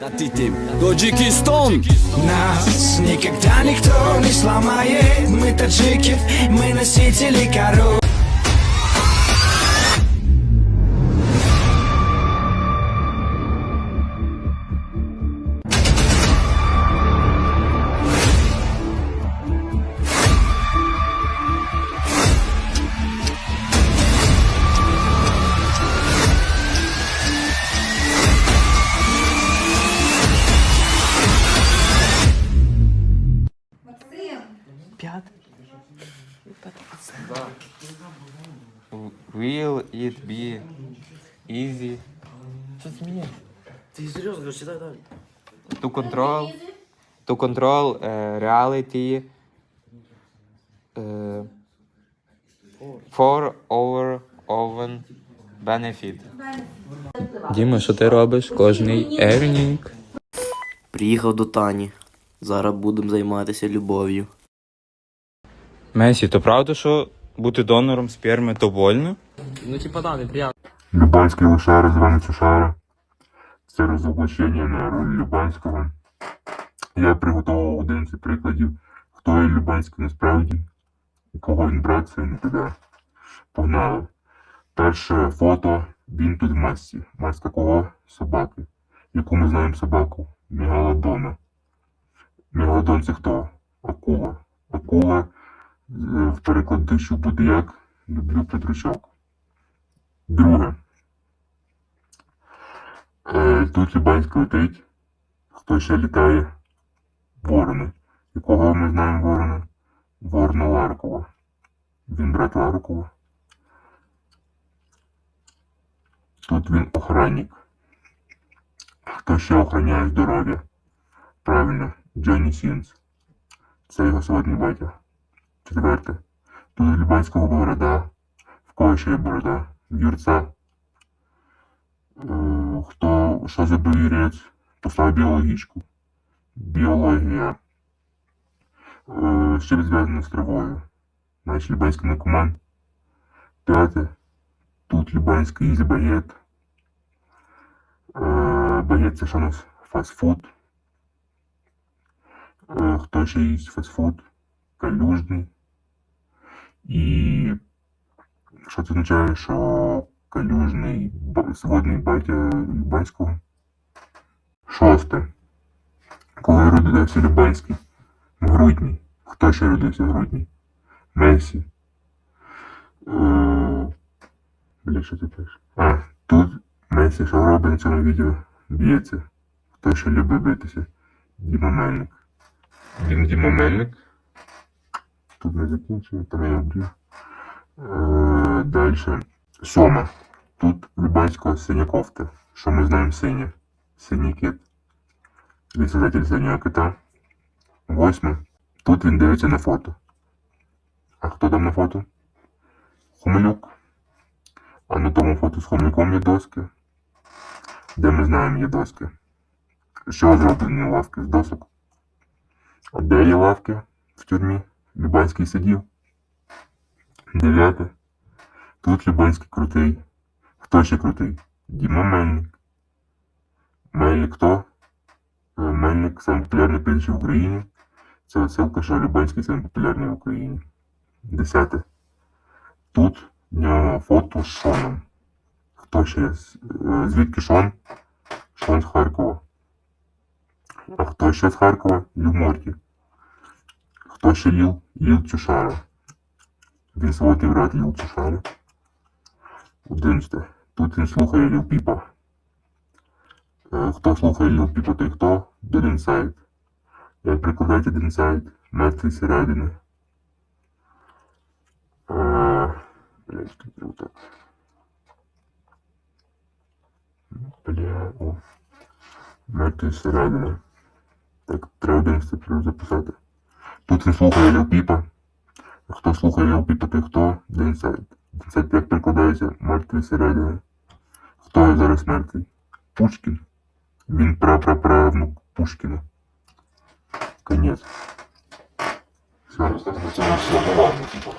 Таджикистан! Нас никогда никто не сломает Мы таджики, мы носители коров Will it be easy Що зміє? Ти серйозно кажеш, читай далі. to control to control uh, reality uh, for our own benefit? Діма, що ти робиш кожний evening? Приїхав до Тані. Зараз будемо займатися любов'ю. Месі, то правда, що бути донором сперми то больно? Ну, типа, да, неприятно. Любанський лошара званий Цушара. Це розоблачення на роль Любанського. Я приготував 11 прикладів, хто є Любанський насправді, і кого він брат, це не туди. Погнали. Перше фото, він тут в масці. Маска кого? Собаки. Яку ми знаємо собаку? Мегалодона. Мегалодон це хто? Акула. Акула е, в перекладищу буде як? Люблю Петручок. Друге. Е, тут Лібанська летить. Хто ще літає? Ворони. І кого ми знаємо ворона? Ворона Ларкова. Він брат Ларкова. Тут він охранник. Хто ще охороняє здоров'я? Правильно, Джонні Сінс. Це його сьогодні батя. Четверте. У Лібанського борода. В кого ще є борода? Юрця. Е, Хто що за довірець? Послав біологічку. Біологія. Е, чим зв'язано з травою? Наш лібанський наркоман. П'яте. Тут лібанський ізі багет. Е, Багет це що у нас? Фастфуд. Е, Хто ще їсть фастфуд? Калюжний. І що це означає, що калюжний сводний батя Любанського? Шосте. Коли родився Любанський? В грудні. Хто ще родився в грудні? Месі. Е, Бля, що ти пишеш? А, тут Месі що робить на цьому відео? Б'ється. Хто ще любить битися? Діма Мельник. Він Діма Мельник. Не закінчує, вб'ю. Е, Дальше. Сьома. Тут Любанського синя кофта. Що ми знаємо синя? Синій кит. Відсадитель синього кита. Восьме. Тут він дивиться на фото. А хто там на фото? Хомелюк. А на тому фото з Хомелюком є доски. Де ми знаємо є доски? Що зроблені лавки з досок? А де є лавки в тюрмі? Любанський сидів. Дев'яте. Тут Любанський крутий. Хто ще крутий? Діма Мельник. Мельник хто? Е, Мельник самий популярний прізвище в Україні. Це оцілка, що Любанський самий популярний в Україні. Десяте. Тут в нього фото з Шоном. Хто ще? е, Звідки Шон? Шон з Харкова. А хто ще з Харкова? Лів Чушара. Він свого брат Ліл Чушара. Одинадцяте. Тут він слухає Ліл Піпа. Е, Хто слухає Ліл Піпа, той хто? Як прикладається Dead Inside? Мертвий. Е, Блядь. Бля, о. Мертвий середини. Так, треба 11 треба записати. Тут він слухає Ліл Піпа. Хто слухає Ліл Піпа, той хто? Дивіться, як прикладається? Мертвий середини. Хто зараз мертвий? Пушкін. Він прапраправнук Пушкіна. Конець. Все. Це все, що